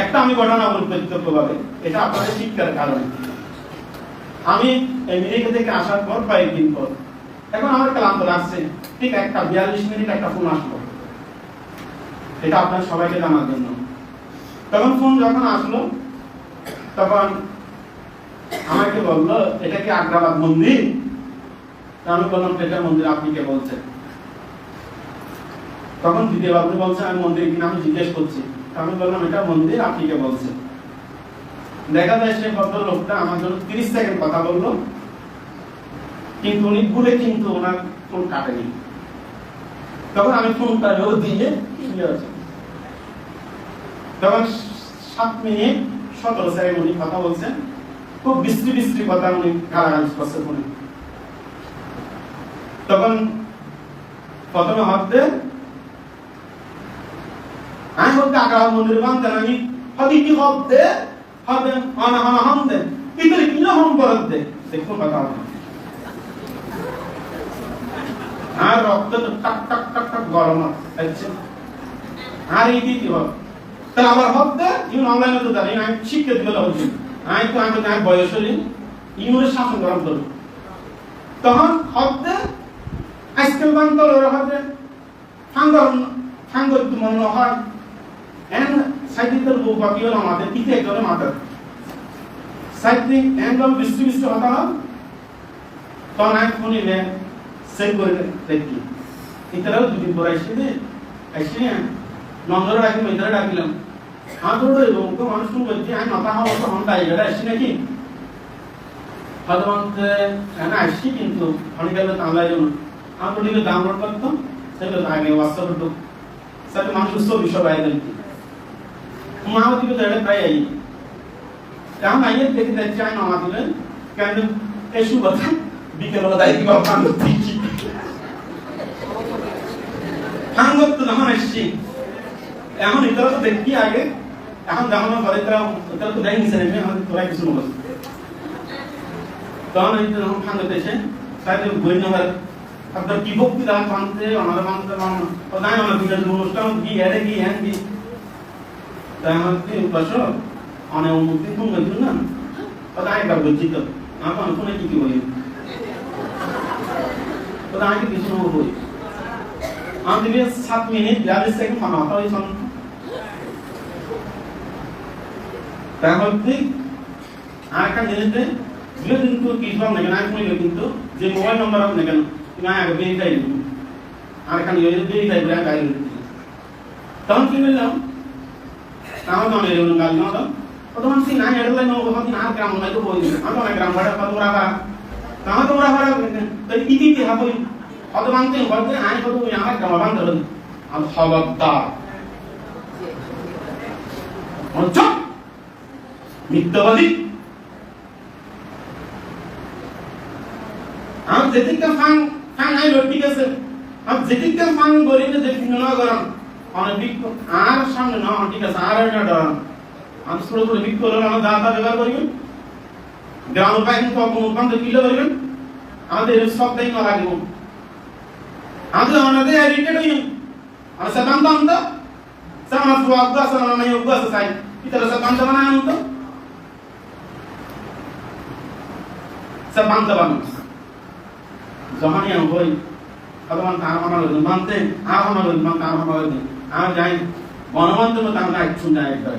একটা আমি ঘটনা বলি প্রত্যক্ষভাবে এটা আপনাদের শিক্ষার কারণে। আমি আমেরিকা থেকে আসার পর, কয়েকদিন পর, এখন আমার ক্লান্ত লাগছে ঠিক একটা বিয়াল্লিশ মিনিট একটা ফোন আসলো। এটা আপনার সবাইকে জানার জন্য। তখন ফোন যখন আসলো, তখন আমাকে বলল, এটা কি আগ্রাবাদ মন্দির? আমি বললাম, এটা মন্দির আপনি কে বলছেন? তখন দ্বিতীয় আপনি বলছেন আমি মন্দির কিনা আমি জিজ্ঞেস করছি। আমি বললাম, এটা মন্দির, আপনি কে বলছেন? দেখা যায় সে ভদ্রলোকটা আমার জন্য তিরিশ সেকেন্ড কথা বলল, কিন্তু উনি ভুলে কিন্তু ওনার ফোন কাটেনি। তখন আমি ফোনটা ও দিয়ে তখন সাত মিনিট সতেরো সেকেন্ড উনি কথা বলছেন, খুব বিশ্রী বিশ্রী কথা উনি গালাগালি করছে ফোনে তখন প্রথমে ভাবতে আগ্রাহ মন্দির বান্ধেন আমি হদি কি হবতে হবে অনা অনা হম দে ইতরে কি হম করত দে দেখুন কথা আর রক্ত তো টাক টাক টাক টাক গরম হচ্ছে আর এই দিতে হবে তাহলে আবার হবতে ইউন অনলাইনে তো জানি আমি শিখতে দিলে হচ্ছে আমি তো আমি আমি বয়স হলি ইউনের শাসন গরম করব তখন হবতে আজকাল বান্তর ওরা হবে ফাঙ্গর ফাঙ্গর তো মনে হয় বুক বাকি হলো আমাদের পিতে একজনে মাথা সাইদিক একদম বৃষ্টি বৃষ্টি হতা হয় তখন আমি ফোন ইলে সেভ করে দেখি ইতারাও দুদিন পর আসছি দে আসছি নম্বরে ডাকি মেয়েদের ডাকিলাম আমি তো ওই লোক মানুষ শুন বলছি আমি নতা হওয়া তো হন্টা এটা আসছি নাকি হয়তো না আসছি কিন্তু অনেক গেলে তাহলে জন্য আমি তো ডাউনলোড করতাম সেগুলো আগে হোয়াটসঅ্যাপে ঢুক সেটা মানুষ সব আয় দেখি মাও তো এটা প্রায় আই কারণ আইয়ে দেখে যাচ্ছি আমি মামা দিলেন কেন এই সুবাদে বিকেলবেলা দায়িত্ব কিবা ভাঙ দিচ্ছি ভাঙত তো যখন আসছি এখন ইতারা তো দেখি আগে এখন যখন ঘরে তারা তারা তো দেয় নিছে নেমে আমাদের তোরা কিছু নবস তখন এই যখন ভাঙত এসে তাই বই নেওয়ার আপনার কি দান মানতে আমাদের মানতে মান ওদাই আমার বিশেষ অনুষ্ঠান কি এড়ে কি হ্যান কি তাই আমার কি বসো অনেক মুক্তি ফোন করছিল না? ওদাই একবার বলছি তো। আমার ফোনে কি কি বলি? ওদা আগে কিছু নেব বই আমি দিবি সাত মিনিট বিয়াল্লিশ সেকেন্ড ফানা হতা হয়েছে তাই হচ্ছে আর একটা জিনিস দুটো কিন্তু কিছু না কেন আমি শুনিল কিন্তু। যে মোবাইল নম্বর আপনি কেন তুমি আগে ভেরিফাই দিবি আর এখানে ভেরিফাই করে গাড়ি তখন কি বললাম না এর লাইন ও হতি না গ্রাম নাই তো বই আমি অনেক গ্রাম ভাড়া কত টাকা তাহলে তোমরা ভাড়া তো ইতি ইতি হবে অত মানতে বলতে আই কত তুমি আমার গ্রাম বান ধরো আমি খবরদার চুপ মিথ্যাবাদী আমি যেদিকে ফাং ফাং আই ঠিক আছে আমি যেদিকে ফাং করি না দেখি না গরম অনেক বিক আর সামনে না ঠিক আছে আর এটা আমি ছোট ছোট বিক করে আমার দাদা ব্যবহার করি গ্রাম পাই কিন্তু অপন উপান তো কিলো করবেন আমাদের সব দাই না লাগিব আমাদের আমাদের এডিটেড হই আর সাবান দাম তো সামান ফুয়াক দা সামান নাই উগা সাই ইতারা দাম না আনতো সাবান দাম যখনই আমি বই ভগবান তার আমার মানতে আর আমার মানতে আর আমার আমি যাই গণমাধ্যমে তার না একটু যায় একবার।